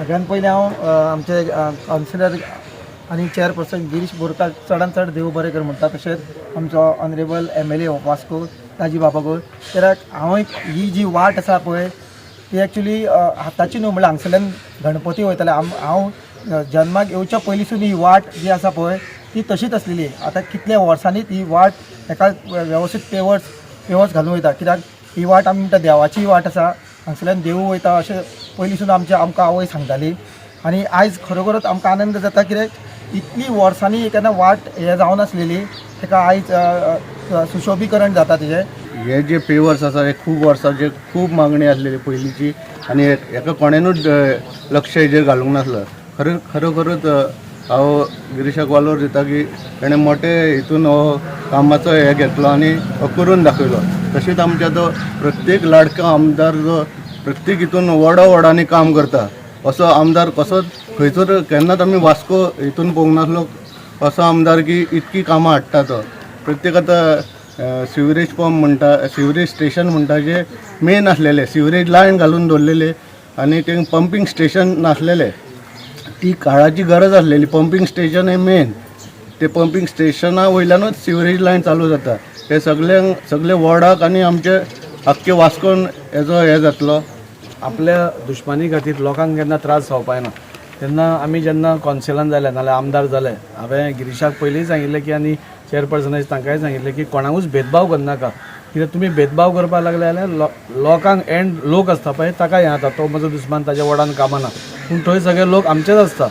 सगळ्यात पयलीं हांव आमचे कावन्सिलर आनी चेअरपर्सन गिरीश बोरकार चडांत चड देव बरें कर म्हणटा तशेंच आमचो honourable M L A Vasco ताजी बाबागोळ कित्याक हांव ही जी वाट आसा पळय ती एक्चुली हाताची न्हू म्हणल्यार हांगसरल्यान गणपती वयताले. हांव अ, जल्माक येवच्या पयलींसून ही वाट जी आसा पळय ती तशीच आसलेली आतां कितल्या वर्सांनी ही वाट एका वेवस्थीत पेवर्स पेवर्स घालून वयता. कित्याक ही वाट आमी म्हणटा देवाची वाट आसा. हांगसरल्यान देव वयता अशें पयलींसून आमची आमकां आवय सांगताली. आनी आयज खरोखरच आमकां आनंद जाता कित्याक इतली वर्सांनी केन्ना वाट हें जावन आसलेली ताका आयज सुशोभीकरण जाता तेजें हे जे पेवर्स आसा हे खूब वर्सांचे खूब मागणी आसलेली पयलींची आनी हेका कोणेनूच लक्ष हेजेर घालूंक नासलो. खरो खरोखरच हांव गिरीशाक वालोर दिता की ताणें मोठे हितून हो कामाचो हे घेतलो आनी हो करून दाखयलो. तशेंच आमच्या तो प्रत्येक लाडको आमदार जो प्रत्येक हितून वडा वडांनी काम करता. असो आमदार कसोच खंयसर केन्नाच आमी वास्को हितून पळोवंक नासलो असो आमदार की इतकी कामां हाडटा तो प्रत्येक आतां सिवरेज पंप म्हणटा सिवरेज स्टेशन म्हणटा जे मेन आसलेले सिवरेज लायन घालून दवरलेले आनी ते पंपिंग स्टेशन नासलेले ती काळाची गरज आसलेली पंपिंग स्टेशन हे मेन. ते पंपिंग स्टेशना वयल्यानूच सिवरेज लायन चालू जाता. हे सगळ्यांक सगळे वॉर्डाक आनी आमचे अख्खे वास्कोन हेजो हे जातलो. आपल्या दुश्मनी खातीर लोकांक केन्ना त्रास जावपाक ना तेन्ना आमी जेन्ना कॉन्सिलान जाले नाल्यार आमदार जाले हांवें गिरीशाक पयलींय सांगिल्लें की आनी चेअरपर्सनाचे तांकांय सांगिल्लें की कोणाकूच भेदभाव करनाका कित्याक तुमी भेदभाव करपाक लागले जाल्यार लो लोकांक एंड लोक आसता पळय ताका हें जाता तो म्हजो दुस्मान ताच्या वडान कामाना. पूण थंय सगळे लोक आमचेच आसता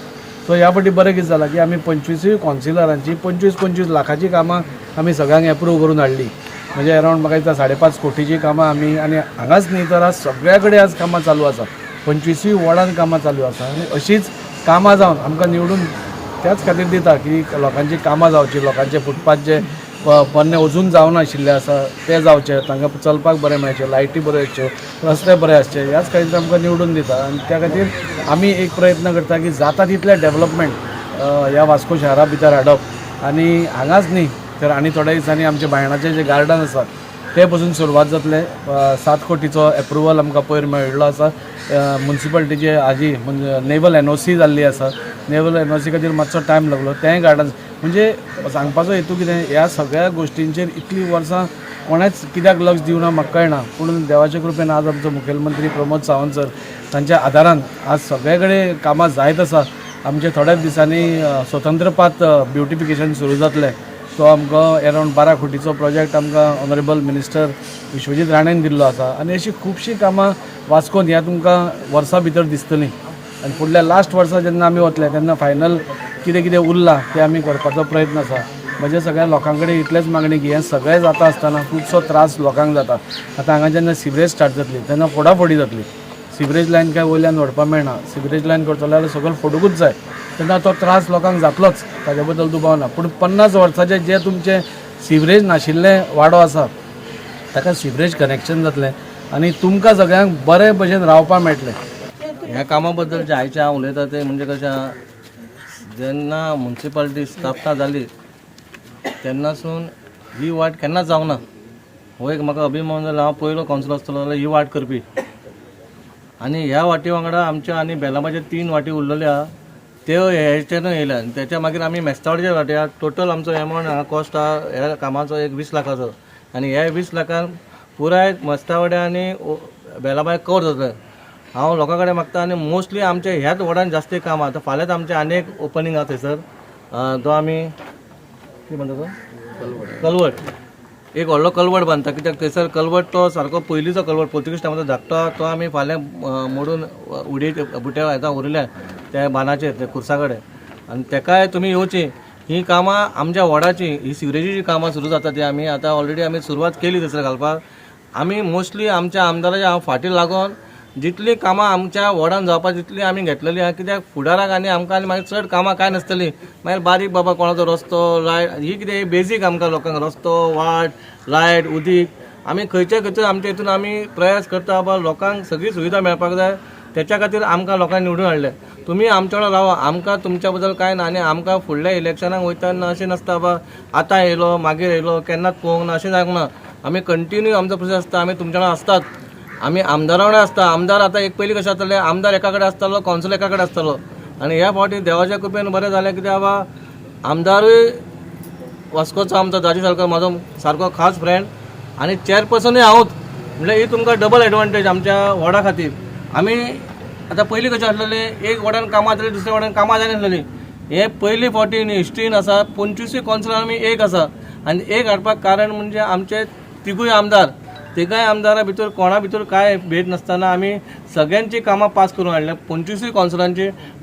सो ह्या फावटी बरें कितें जालां की आमी पंचवीसूय कॉन्सिलरांची पंचवीस पंचवीस लाखाची कामां आमी सगळ्यांक एप्रूव करून हाडली. म्हणजे अरावंड म्हाका दिसता साडेपांच कोटीची कामां आमी आनी हांगाच न्ही तर आज सगळ्या कडेन आज कामां चालू आसा पंचवीसूय वॉर्डान कामां चालू आसा आनी अशीच कामां जावन आमकां निवडून त्याच खातीर दिता की लोकांची कामां जावची लोकांचे फुटपाथ जे प- पोन्ने अजून जावनाशिल्ले आसा ते जावचे. तांकां चलपाक बरें मेळचें लायटी बऱ्यो येवच्यो रस्ते बरे आसचे ह्याच खातीर आमकां निवडून दिता. आनी त्या खातीर आमी एक प्रयत्न करता की जाता तितलें डेवलपमेंट ह्या वास्को शहरा भितर हाडप. आनी हांगाच न्ही तर आनी थोड्या दिसांनी आमचे बायणाचें जे गार्डन आसा ते पासून सुरवात जातले. सात कोटीचो एप्रुवल आमकां पयर मेळिल्लो आसा म्युन्सिपाल्टीचे हाजी म्हणजे नेवल एन ओ सी जाल्ली आसा नेवल एन ओ सी खातीर मातसो टायम लागलो. तेंय गार्डन म्हणजे सांगपाचो हेतू कितें ह्या सगळ्या गोश्टींचेर इतलीं वर्सां कोणेच कित्याक लक्ष दिवना म्हाका कळना पूण देवाच्या कृपेन आज आमचो मुखेलमंत्री प्रमोद सावंत सर तांच्या आदारान आज सगळे कडेन कामां जायत आसा. आमचे थोड्याच दिसांनी स्वतंत्रपात ब्युटिफिकेशन सुरू जातलें. तो आमकां अरावंड बारा कोटीचो प्रोजेक्ट आमकां ऑनरेबल मिनिस्टर विश्वजीत राणेन दिल्लो आसा. आनी अशीं खुबशीं कामां वास्कोन ह्या तुमकां वर्सा भितर दिसतलीं. आनी फुडल्या लास्ट वर्सा जेन्ना आमी वतले तेन्ना फायनल कितें कितें उरलां तें आमी करपाचो प्रयत्न आसा. म्हज्या सगळ्या लोकां कडेन इतलेंच मागणी की हें सगळें जाता आसतना खुबसो त्रास लोकांक जाता. आतां हांगा जेन्ना सिवरेज स्टार्ट जातली तेन्ना फोडाफोडी जातली. सिवरेज लायन काय वयल्यान व्हरपाक मेळना. सिवरेज लायन करतलो जाल्यार सगळं फोडूंकूच जाय. तेन्ना तो त्रास लोकांक जातलोच ताजे बद्दल दुबाव ना पूण पन्नास वर्साचे जे तुमचे सिवरेज नाशिल्ले वाडो आसा ताका सिवरेज कनेक्शन जातलें. आनी तुमकां सगळ्यांक बरे भशेन रावपाक मेळटलें. ह्या कामा बद्दल जे आयचे हांव उलयता ते म्हणजे कशें आहा, जेन्ना मुन्सिपाल्टी स्थापना जाली तेन्नासून ही वाट केन्ना जावंक ना. हो एक म्हाका अभिमान जालो हांव पयलो कॉन्सल आसतलो जाल्यार ही वाट करपी. आनी ह्या वाटी वांगडा आमच्या आनी बेलामाचे तीन वाटी उरलेले आहा त्यो हेचेनूय येयल्या आनी त्याच्या मागीर आमी मेस्तावडच्या वाट्या टोटल आमचो एमावंट हांगा कॉस्ट आहा ह्या कामाचो एक वीस लाखाचो. आनी ह्या वीस लाखान पुराय मेस्तावड्या आनी बेलाबाय कवर जातले हांव लोकां कडेन मागता आनी मोस्टली आमच्या ह्याच वॉर्डान जास्त काम. आहा फाल्यांच आमचें आनी एक ओपनिंग आहा थंयसर तो आमी कितें म्हणटा तो? कलवट. एक व्हडलो कलवट बांदता कित्याक थंयसर कलवट तो सारको पयलींचो कलवट. पोर्तुगीज टायमाचो धाकटो तो आमी फाल्यां मोडून उडी बुट्या येता उरल्या. त्या बांदाचेर त्या खुर्सा कडेन आनी तेकाय तुमी येवची ही कामां आमच्या वॉर्डाची ही सिवरेजीची कामां सुरू जाता ती आमी आतां ऑलरेडी आमी सुरवात केली थंयसर घालपाक आमी मोस्टली आमच्या आमदाराच्या हांव फाटीं लागोन जितली कामां आमच्या वॉर्डान जावपा तितली आमी घेतलेली आहा कित्याक फुडाराक आनी आमकां आनी मागीर चड कामां कांय नासतलीं. मागीर बारीक बाबा कोणाचो रस्तो लायट ही कितें बेजीक आमकां लोकांक रस्तो वाट लायट उदीक. आमी खंयचे खंयचे आमच्या हितून आमी प्रयास करता बाबा लोकांक सगळी सुविधा मेळपाक जाय. त्याच्या खातीर आमकां लोकांनी निवडून हाडले. तुमी आमच्या वांगडा रावा. आमकां तुमच्या बद्दल कांय ना आनी आमकां फुडल्या इलेक्शनाक वयताना अशें नासता बाबा आतां येयलो मागीर येयलो केन्नाच पळोवंक ना अशें जावंक ना. आमी कंटिन्यू आमचो प्रोसेस आसता. आमी तुमच्या वांगडा आसतात. आमी आमदारा कडेन आसता. आमदार आतां एक पयलीं कशें जातालें आमदार एका कडेन आसतालो कौन्सिल एका कडेन आसतालो. आनी ह्या फावटी देवाच्या कृपेन बरें जालें कित्याक बाबा आमदारूय वास्कोचो आमचो दाजी सारको म्हाजो सारको खास फ्रेंड आनी चेअरपर्सनूय हांवूच म्हणल्यार ही तुमकां डबल एडवांटेज आमच्या वॉर्डा खातीर. आमी आतां पयलीं कशें आसलेलें एक वडान कामां जाली दुसऱ्या वॉर्डान कामां जायनासलेलीं हे पयलीं फावटी हिस्ट्रीन आसा पंचवीसूय कौन्सिलर आमी एक आसा आनी एक हाडपाक कारण म्हणजे आमचे तिगूय आमदार. तिगाय आमदारा भितर कोणा भितर कांय भेट नासतना आमी सगळ्यांची कामां पास करून हाडल्या पंचवीसूय कौन्सिलरांची